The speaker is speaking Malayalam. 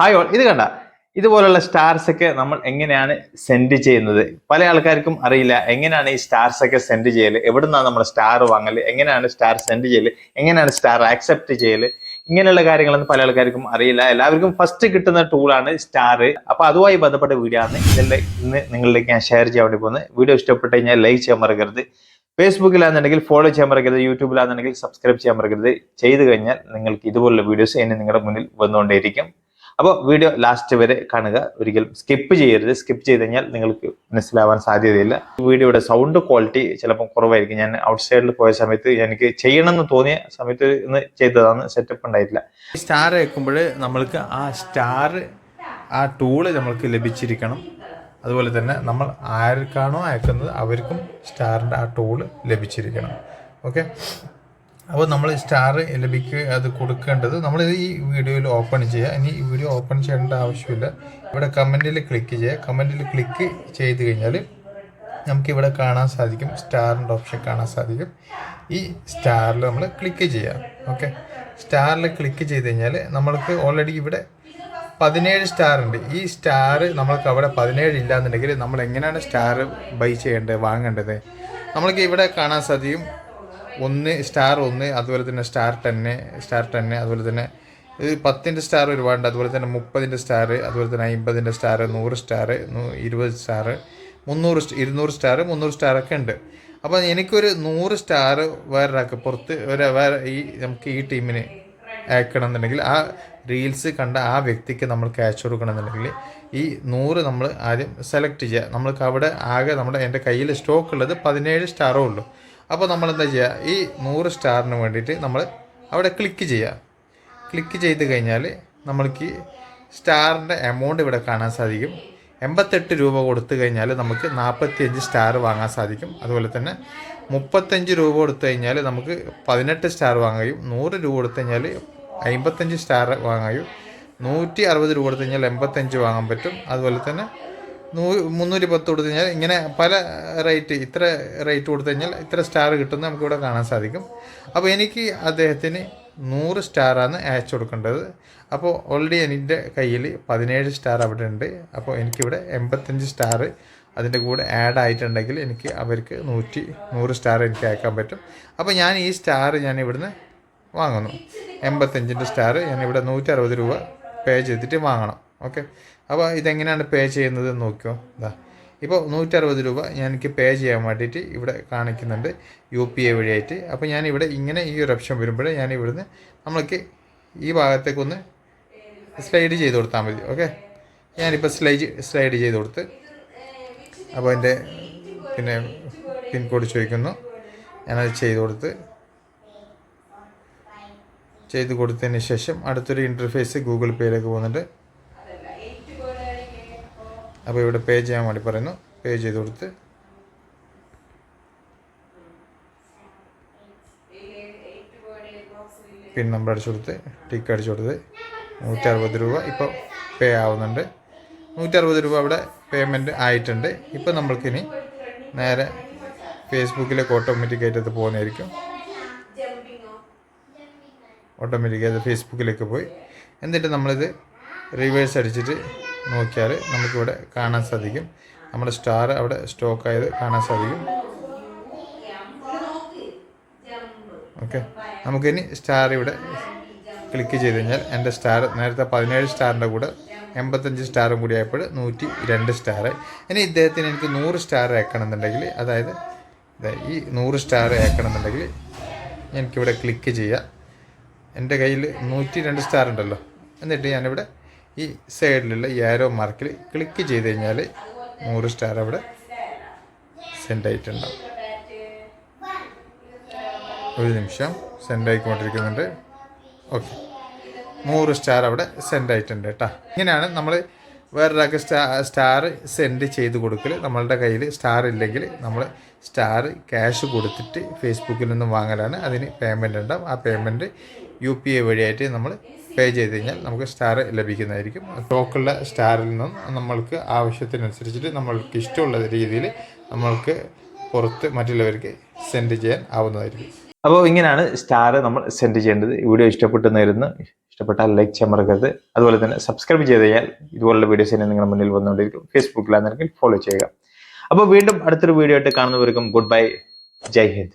ഹായ് ഓൾ ഇത് കണ്ട. ഇതുപോലുള്ള സ്റ്റാർസ് ഒക്കെ നമ്മൾ എങ്ങനെയാണ് സെൻഡ് ചെയ്യുന്നത്? പല ആൾക്കാർക്കും അറിയില്ല എങ്ങനെയാണ് ഈ സ്റ്റാർസ് ഒക്കെ സെൻഡ് ചെയ്യൽ? എവിടുന്നാണ് നമ്മൾ സ്റ്റാർ വാങ്ങൽ? എങ്ങനെയാണ് സ്റ്റാർ സെൻഡ് ചെയ്യൽ? എങ്ങനെയാണ് സ്റ്റാർ ആക്സെപ്റ്റ് ചെയ്യൽ? ഇങ്ങനെയുള്ള കാര്യങ്ങളൊന്നും പല ആൾക്കാർക്കും അറിയില്ല. എല്ലാവർക്കും ഫസ്റ്റ് കിട്ടുന്ന ടൂളാണ് സ്റ്റാർ അപ്പൊ അതുമായി ബന്ധപ്പെട്ട വീഡിയോ ആണ് ഇതിലെ ഇന്ന് നിങ്ങളിലേക്ക് ഞാൻ ഷെയർ ചെയ്യാൻ വേണ്ടി പോകുന്നത്. വീഡിയോ ഇഷ്ടപ്പെട്ട് കഴിഞ്ഞാൽ ലൈക്ക് ചെയ്യാൻ മറക്കരുത്. ഫേസ്ബുക്കിലാണെന്നുണ്ടെങ്കിൽ ഫോളോ ചെയ്യാൻ മറക്കരുത്. യൂട്യൂബിലാണെന്നുണ്ടെങ്കിൽ സബ്സ്ക്രൈബ് ചെയ്യാൻ മറക്കരുത്. ചെയ്തു കഴിഞ്ഞാൽ നിങ്ങൾക്ക് ഇതുപോലുള്ള വീഡിയോസ് ഇനി നിങ്ങളുടെ മുന്നിൽ വന്നുകൊണ്ടേയിരിക്കും. അപ്പോൾ വീഡിയോ ലാസ്റ്റ് വരെ കാണുക. ഒരിക്കലും സ്കിപ്പ് ചെയ്യരുത്. സ്കിപ്പ് ചെയ്ത് കഴിഞ്ഞാൽ നിങ്ങൾക്ക് മനസ്സിലാവാൻ സാധ്യതയില്ല. വീഡിയോയുടെ സൗണ്ട് ക്വാളിറ്റി ചിലപ്പോൾ കുറവായിരിക്കും. ഞാൻ ഔട്ട് സൈഡിൽ പോയ സമയത്ത് എനിക്ക് ചെയ്യണമെന്ന് തോന്നിയ സമയത്ത് ഇന്ന് ചെയ്തതാണ്. സെറ്റപ്പ് ഉണ്ടായിട്ടില്ല. സ്റ്റാർ വെക്കുമ്പോൾ നമ്മൾക്ക് ആ സ്റ്റാർ ആ ടൂൾ നമ്മൾക്ക് ലഭിച്ചിരിക്കണം. അതുപോലെ തന്നെ നമ്മൾ ആർക്കാണോ അയക്കുന്നത് അവർക്കും സ്റ്റാറിന്റെ ആ ടൂൾ ലഭിച്ചിരിക്കണം. ഓക്കെ അപ്പോൾ നമ്മൾ സ്റ്റാർ ലഭിക്കുക അത് കൊടുക്കേണ്ടത് നമ്മൾ ഈ വീഡിയോയിൽ ഓപ്പൺ ചെയ്യുക. ഇനി ഈ വീഡിയോ ഓപ്പൺ ചെയ്യേണ്ട ആവശ്യമില്ല. ഇവിടെ കമന്റിൽ ക്ലിക്ക് ചെയ്യുക. കമന്റിൽ ക്ലിക്ക് ചെയ്ത് കഴിഞ്ഞാൽ നമുക്ക് ഇവിടെ കാണാൻ സാധിക്കും. സ്റ്റാറിന്റെ ഓപ്ഷൻ കാണാൻ സാധിക്കും. ഈ സ്റ്റാറിൽ നമ്മൾ ക്ലിക്ക് ചെയ്യാം ഓക്കെ? സ്റ്റാറിൽ ക്ലിക്ക് ചെയ്ത് കഴിഞ്ഞാൽ നമ്മൾക്ക് ഓൾറെഡി ഇവിടെ പതിനേഴ് സ്റ്റാർ ഉണ്ട്. ഈ സ്റ്റാർ നമ്മൾക്ക് അവിടെ പതിനേഴ് ഇല്ല എന്നുണ്ടെങ്കിൽ നമ്മൾ എങ്ങനെയാണ് സ്റ്റാർ ബൈ ചെയ്യേണ്ടത് വാങ്ങേണ്ടത്? നമ്മൾക്ക് ഇവിടെ കാണാൻ സാധിക്കും. ഒന്ന് സ്റ്റാർ ഒന്ന് അതുപോലെ തന്നെ സ്റ്റാർ ടെന്ന് സ്റ്റാർ ടെന്ന് അതുപോലെ തന്നെ പത്തിന്റെ സ്റ്റാർ ഒരുപാടുണ്ട്. അതുപോലെ തന്നെ മുപ്പതിന്റെ സ്റ്റാർ അതുപോലെ തന്നെ അമ്പതിന്റെ സ്റ്റാർ നൂറ് സ്റ്റാർ ഇരുപത് സ്റ്റാർ മുന്നൂറ് ഇരുന്നൂറ് സ്റ്റാർ മുന്നൂറ് സ്റ്റാർ ഒക്കെ ഉണ്ട്. അപ്പോൾ എനിക്കൊരു നൂറ് സ്റ്റാർ വേറൊരാൾക്ക് പുറത്ത് ഒരു വേറെ ഈ നമുക്ക് ഈ ടീമിന് അയക്കണം എന്നുണ്ടെങ്കിൽ ആ റീൽസ് കണ്ട ആ വ്യക്തിക്ക് നമ്മൾ ക്യാഷ് കൊടുക്കണം എന്നുണ്ടെങ്കിൽ ഈ നൂറ് നമ്മൾ ആദ്യം സെലക്ട് ചെയ്യുക. നമ്മൾക്ക് അവിടെ ആകെ നമ്മുടെ എന്റെ കയ്യിൽ സ്റ്റോക്ക് ഉള്ളത് പതിനേഴ് സ്റ്റാറേ ഉള്ളൂ. അപ്പോൾ നമ്മൾ എന്താ ചെയ്യുക ഈ നൂറ് സ്റ്റാറിന് വേണ്ടിയിട്ട് നമ്മൾ അവിടെ ക്ലിക്ക് ചെയ്യുക ക്ലിക്ക് ചെയ്ത് കഴിഞ്ഞാൽ നമ്മൾക്ക് സ്റ്റാറിന്റെ എമൗണ്ട് ഇവിടെ കാണാൻ സാധിക്കും. എൺപത്തെട്ട് രൂപ കൊടുത്തു കഴിഞ്ഞാൽ നമുക്ക് നാൽപ്പത്തിയഞ്ച് സ്റ്റാർ വാങ്ങാൻ സാധിക്കും. അതുപോലെ തന്നെ മുപ്പത്തഞ്ച് രൂപ കൊടുത്തു കഴിഞ്ഞാൽ നമുക്ക് പതിനെട്ട് സ്റ്റാർ വാങ്ങുകയും നൂറ് രൂപ കൊടുത്തു കഴിഞ്ഞാൽ അമ്പത്തഞ്ച് സ്റ്റാർ വാങ്ങുകയും നൂറ്റി അറുപത് രൂപ കൊടുത്തു കഴിഞ്ഞാൽ എൺപത്തഞ്ച് വാങ്ങാൻ പറ്റും. അതുപോലെ തന്നെ നൂ മുന്നൂറ്റി പത്ത് കൊടുത്തു കഴിഞ്ഞാൽ ഇങ്ങനെ പല റേറ്റ് ഇത്ര റേറ്റ് കൊടുത്തു കഴിഞ്ഞാൽ ഇത്ര സ്റ്റാർ കിട്ടുമെന്ന് നമുക്കിവിടെ കാണാൻ സാധിക്കും. അപ്പോൾ എനിക്ക് അദ്ദേഹത്തിന് നൂറ് സ്റ്റാറാണ് അയച്ചു കൊടുക്കേണ്ടത്. അപ്പോൾ ഓൾറെഡി എന്റെ കയ്യിൽ പതിനേഴ് സ്റ്റാർ അവിടെ ഉണ്ട്. അപ്പോൾ എനിക്കിവിടെ എൺപത്തഞ്ച് സ്റ്റാർ അതിന്റെ കൂടെ ആഡ് ആയിട്ടുണ്ടെങ്കിൽ എനിക്ക് അവർക്ക് നൂറ്റി നൂറ് സ്റ്റാർ എനിക്ക് അയക്കാൻ പറ്റും. അപ്പോൾ ഞാൻ ഈ സ്റ്റാർ ഞാൻ ഇവിടുന്ന് വാങ്ങുന്നു. എൺപത്തഞ്ചിന്റെ സ്റ്റാർ ഞാൻ ഇവിടെ നൂറ്റി അറുപത് രൂപ പേ ചെയ്തിട്ട് വാങ്ങണം. ഓക്കെ. അപ്പോൾ ഇതെങ്ങനെയാണ് പേ ചെയ്യുന്നത് നോക്കിയോ ഇതാ ഇപ്പോൾ നൂറ്ററുപത് രൂപ ഞാൻ എനിക്ക് പേ ചെയ്യാൻ വേണ്ടിയിട്ട് ഇവിടെ കാണിക്കുന്നുണ്ട് യു പി ഐ വഴിയായിട്ട്. അപ്പോൾ ഞാൻ ഇവിടെ ഇങ്ങനെ ഈ ഒരു ഓപ്ഷൻ വരുമ്പോൾ ഞാൻ ഇവിടുന്ന് നമ്മൾക്ക് ഈ ഭാഗത്തേക്കൊന്ന് സ്ലൈഡ് ചെയ്ത് കൊടുത്താൽ മതി. ഓക്കെ. ഞാനിപ്പോൾ സ്ലൈഡ് സ്ലൈഡ് ചെയ്ത് കൊടുത്ത് അപ്പോൾ എന്റെ പിന്നെ പിൻകോഡ് ചോദിക്കുന്നു. ഞാനത് ചെയ്ത് കൊടുത്ത് ചെയ്ത് കൊടുത്തതിന് ശേഷം അടുത്തൊരു ഇന്റർഫേസ് ഗൂഗിൾ പേയിലേക്ക് പോകുന്നുണ്ട്. അപ്പോൾ ഇവിടെ പേ ചെയ്യാൻ വേണ്ടി പറയുന്നു. പേ ചെയ്ത് കൊടുത്ത്. പിൻ നമ്പർ അടിച്ചു കൊടുത്ത്. ടിക്ക് അടിച്ചു കൊടുത്ത്. നൂറ്റി അറുപത് രൂപ ഇപ്പോൾ പേ ആവുന്നുണ്ട്. നൂറ്റി അറുപത് രൂപ അവിടെ പേയ്മെന്റ് ആയിട്ടുണ്ട്. ഇപ്പോൾ നമ്മൾക്കിനി നേരെ ഫേസ്ബുക്കിലേക്ക് ഓട്ടോമാറ്റിക്കായിട്ട് അത് പോകുന്നതായിരിക്കും ഓട്ടോമാറ്റിക്കായിട്ട് ഫേസ്ബുക്കിലേക്ക് പോയി. എന്നിട്ട് നമ്മളിത് റിവേഴ്സ് അടിച്ചിട്ട് നോക്കിയാൽ നമുക്കിവിടെ കാണാൻ സാധിക്കും. നമ്മുടെ സ്റ്റാർ അവിടെ സ്റ്റോക്ക് ആയത് കാണാൻ സാധിക്കും. ഓക്കെ. നമുക്കിനി സ്റ്റാർ ഇവിടെ ക്ലിക്ക് ചെയ്ത് കഴിഞ്ഞാൽ എന്റെ സ്റ്റാർ നേരത്തെ പതിനേഴ് സ്റ്റാറിന്റെ കൂടെ എൺപത്തഞ്ച് സ്റ്റാറും കൂടി ആയപ്പോൾ നൂറ്റി രണ്ട് സ്റ്റാർ. ഇനി ഇദ്ദേഹത്തിന് എനിക്ക് നൂറ് സ്റ്റാർ അയക്കണമെന്നുണ്ടെങ്കിൽ അതായത് ഈ നൂറ് സ്റ്റാർ അയക്കണമെന്നുണ്ടെങ്കിൽ എനിക്കിവിടെ ക്ലിക്ക് ചെയ്യാം. എന്റെ കയ്യിൽ നൂറ്റി രണ്ട് സ്റ്റാർ ഉണ്ടല്ലോ. എന്നിട്ട് ഞാനിവിടെ ഈ സൈഡിലുള്ള ആരോ മാർക്കിൽ ക്ലിക്ക് ചെയ്ത് കഴിഞ്ഞാൽ നൂറ് സ്റ്റാർ അവിടെ സെൻഡ് ആയിട്ടുണ്ടാവും. ഒരു നിമിഷം സെൻഡ് ആയിക്കൊണ്ടിരിക്കുന്നുണ്ട്. ഓക്കെ നൂറ് സ്റ്റാർ അവിടെ സെൻഡ് ആയിട്ടുണ്ട് കേട്ടോ. ഇങ്ങനെയാണ് നമ്മൾ വേറൊരാൾക്ക് സ്റ്റാ സ്റ്റാർ സെൻഡ് ചെയ്ത് കൊടുക്കൽ നമ്മളുടെ കയ്യിൽ സ്റ്റാർ ഇല്ലെങ്കിൽ നമ്മൾ സ്റ്റാർ ക്യാഷ് കൊടുത്തിട്ട് ഫേസ്ബുക്കിൽ നിന്നും വാങ്ങലാണ്. അതിന് പേയ്മെന്റ് ഉണ്ടാവും. ആ പേയ്മെന്റ് യു പി ഐ വഴിയായിട്ട് നമ്മൾ പേ ചെയ്ത് കഴിഞ്ഞാൽ നമുക്ക് സ്റ്റാർ ലഭിക്കുന്നതായിരിക്കും. ടോക്കുള്ള സ്റ്റാറിൽ നിന്നും നമ്മൾക്ക് ആവശ്യത്തിനനുസരിച്ചിട്ട് നമ്മൾക്ക് ഇഷ്ടമുള്ള രീതിയിൽ നമ്മൾക്ക് പുറത്ത് മറ്റുള്ളവർക്ക് സെൻഡ് ചെയ്യാൻ ആവുന്നതായിരിക്കും. അപ്പോൾ ഇങ്ങനെയാണ് സ്റ്റാർ നമ്മൾ സെൻഡ് ചെയ്യേണ്ടത്. വീഡിയോ നേരുന്നു ഇഷ്ടപ്പെട്ടാൽ ലൈക്ക് ചെയ്യാൻ മറക്കരുത്. അതുപോലെ തന്നെ സബ്സ്ക്രൈബ് ചെയ്ത് കഴിഞ്ഞാൽ ഇതുപോലുള്ള വീഡിയോസ് തന്നെ നിങ്ങളുടെ മുന്നിൽ വന്നുകൊണ്ടിരിക്കും. ഫേസ്ബുക്കിലാണെങ്കിൽ ഫോളോ ചെയ്യുക. അപ്പോൾ വീണ്ടും അടുത്തൊരു വീഡിയോ ആയിട്ട് കാണുന്നവർക്കും ഗുഡ് ബൈ ജയ് ഹിന്ദ്.